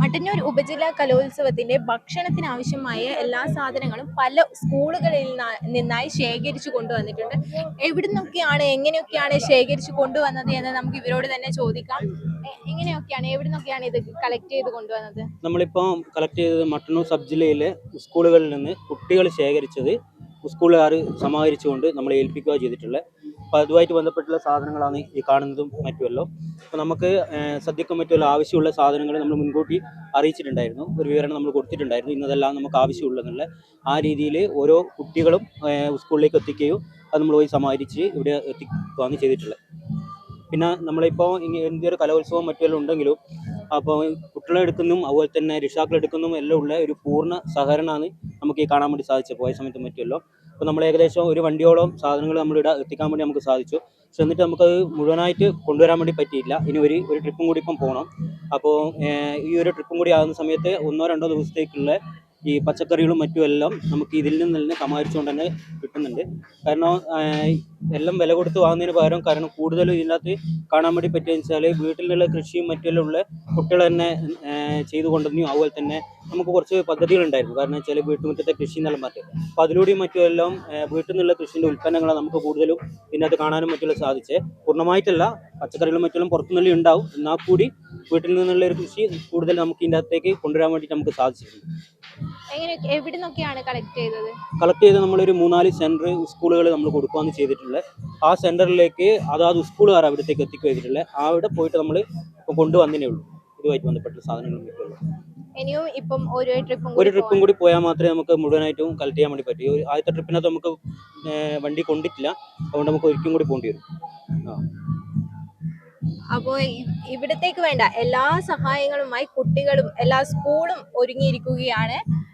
മട്ടന്നൂർ ഉപജില്ലാ കലോത്സവത്തിന്റെ ഭക്ഷണത്തിന് ആവശ്യമായ എല്ലാ സാധനങ്ങളും പല സ്കൂളുകളിൽ നിന്നായി ശേഖരിച്ചു കൊണ്ടുവന്നിട്ടുണ്ട്. എവിടുന്നൊക്കെയാണ് എങ്ങനെയൊക്കെയാണ് ശേഖരിച്ചു കൊണ്ടുവന്നത് എന്ന് നമുക്ക് ഇവരോട് തന്നെ ചോദിക്കാം. എങ്ങനെയൊക്കെയാണ് എവിടുന്നൊക്കെയാണ് ഇത് കളക്ട് ചെയ്ത് കൊണ്ടുവന്നത്? നമ്മളിപ്പോ കളക്ട് ചെയ്തത് മട്ടന്നൂർ സബ് ജില്ലയിലെ സ്കൂളുകളിൽ നിന്ന് കുട്ടികൾ ശേഖരിച്ചത് സ്കൂളുകാർ സമാഹരിച്ചുകൊണ്ട് നമ്മളെ ഏൽപ്പിക്കുക ചെയ്തിട്ടുള്ളത്. അപ്പോൾ അതുമായിട്ട് ബന്ധപ്പെട്ടുള്ള സാധനങ്ങളാണ് ഈ കാണുന്നതും മറ്റുമല്ലോ. അപ്പോൾ നമുക്ക് സദ്യക്കും മറ്റുമല്ല ആവശ്യമുള്ള സാധനങ്ങൾ നമ്മൾ മുൻകൂട്ടി അറിയിച്ചിട്ടുണ്ടായിരുന്നു. ഒരു വിവരണം നമ്മൾ കൊടുത്തിട്ടുണ്ടായിരുന്നു. ഇന്നതെല്ലാം നമുക്ക് ആവശ്യമുള്ളതെന്നുള്ള ആ രീതിയിൽ ഓരോ കുട്ടികളും സ്കൂളിലേക്ക് എത്തിക്കുകയും അത് നമ്മൾ പോയി സമാഹരിച്ച് ഇവിടെ എത്തിക്കുകയാണ് ചെയ്തിട്ടുള്ളത്. പിന്നെ നമ്മളിപ്പോൾ ഇനി എന്തൊരു കലോത്സവം മറ്റുമെല്ലാം ഉണ്ടെങ്കിലും അപ്പോൾ കുട്ടികളെടുക്കുന്നതും അതുപോലെ തന്നെ രക്ഷിതാക്കൾ എടുക്കുന്നതും എല്ലാം ഉള്ള ഒരു പൂർണ സഹകരണമാണ് നമുക്ക് ഈ കാണാൻ വേണ്ടി സാധിച്ചത്. പോയ സമയത്ത് പറ്റുമല്ലോ അപ്പോൾ നമ്മൾ ഏകദേശം ഒരു വണ്ടിയോളം സാധനങ്ങൾ നമ്മൾ ഇടാൻ എത്തിക്കാൻ വേണ്ടി നമുക്ക് സാധിച്ചു. പക്ഷെ എന്നിട്ട് നമുക്കത് മുഴുവനായിട്ട് കൊണ്ടുവരാൻ വേണ്ടി പറ്റിയില്ല. ഇനി ഒരു ഒരു ട്രിപ്പും കൂടി ഇപ്പം പോകണം അപ്പോൾ ഈ ഒരു ട്രിപ്പും കൂടി ആകുന്ന സമയത്ത് ഒന്നോ രണ്ടോ ദിവസത്തേക്കുള്ള ഈ പച്ചക്കറികളും മറ്റും എല്ലാം നമുക്ക് ഇതിൽ നിന്ന് തന്നെ സമാഹരിച്ചുകൊണ്ട് തന്നെ കിട്ടുന്നുണ്ട്. കാരണം എല്ലാം വില കൊടുത്ത് വാങ്ങുന്നതിന് പകരം കാരണം കൂടുതലും ഇതിനകത്ത് കാണാൻ വേണ്ടി പറ്റിയെന്ന് വെച്ചാൽ വീട്ടിലുള്ള കൃഷിയും മറ്റെല്ലാം ഉള്ള കുട്ടികൾ തന്നെ ചെയ്തു കൊണ്ടുവന്നു അതുപോലെ തന്നെ നമുക്ക് കുറച്ച് പദ്ധതികളുണ്ടായിരുന്നു. കാരണം വെച്ചാൽ വീട്ടുമുറ്റത്തെ കൃഷി എന്നെല്ലാം മാറ്റി അപ്പോൾ അതിലൂടെയും മറ്റുമെല്ലാം വീട്ടിൽ നിന്നുള്ള കൃഷിന്റെ ഉൽപ്പന്നങ്ങളെ നമുക്ക് കൂടുതലും ഇതിനകത്ത് കാണാനും മറ്റുള്ള സാധിച്ചേ പൂർണമായിട്ടല്ല പച്ചക്കറികളും മറ്റുള്ള പുറത്തുനിന്നുള്ള ഉണ്ടാവും. എന്നാൽ കൂടി വീട്ടിൽ നിന്നുള്ള ഒരു കൃഷി കൂടുതൽ നമുക്ക് ഇതിന്റെ അകത്തേക്ക് കൊണ്ടുവരാൻ വേണ്ടിയിട്ട് നമുക്ക് സാധിച്ചിട്ടുണ്ട്. കളക്ട് ചെയ്തത്? കളക്ട് ചെയ്ത് നമ്മളൊരു മൂന്നാൽ സെന്റർ സ്കൂളുകൾ നമ്മൾ കൊടുക്കുകയാണ് ചെയ്തിട്ടുള്ളത് ആ സെന്ററിലേക്ക് അതാത് സ്കൂളുകാർ അവിടത്തേക്ക് എത്തിക്കുക ചെയ്തിട്ടുള്ളത് അവിടെ പോയിട്ട് നമ്മൾ കൊണ്ടുവന്നേ ഉള്ളൂ. ഇതുമായിട്ട് ബന്ധപ്പെട്ട സാധനങ്ങളും കിട്ടുള്ളൂ ഇനിയും ഇപ്പം ഒരു ട്രിപ്പും ഒരു ട്രിപ്പും കൂടി പോയാൽ മാത്രമേ നമുക്ക് മുഴുവനായിട്ടും കളക്ട് ചെയ്യാൻ വേണ്ടി പറ്റൂ. ആദ്യത്തെ ട്രിപ്പിനകത്ത് നമുക്ക് വണ്ടി കൊണ്ടിട്ടില്ല. അതുകൊണ്ട് നമുക്ക് ഒരിക്കലും കൂടി പോകേണ്ടി വരും. ആ. അപ്പോൾ ഇവിടത്തേക്ക് വേണ്ട. എല്ലാ സഹായങ്ങളുമായി കുട്ടികളും എല്ലാ സ്കൂളും ഒരുങ്ങിയിരിക്കുകയാണ്.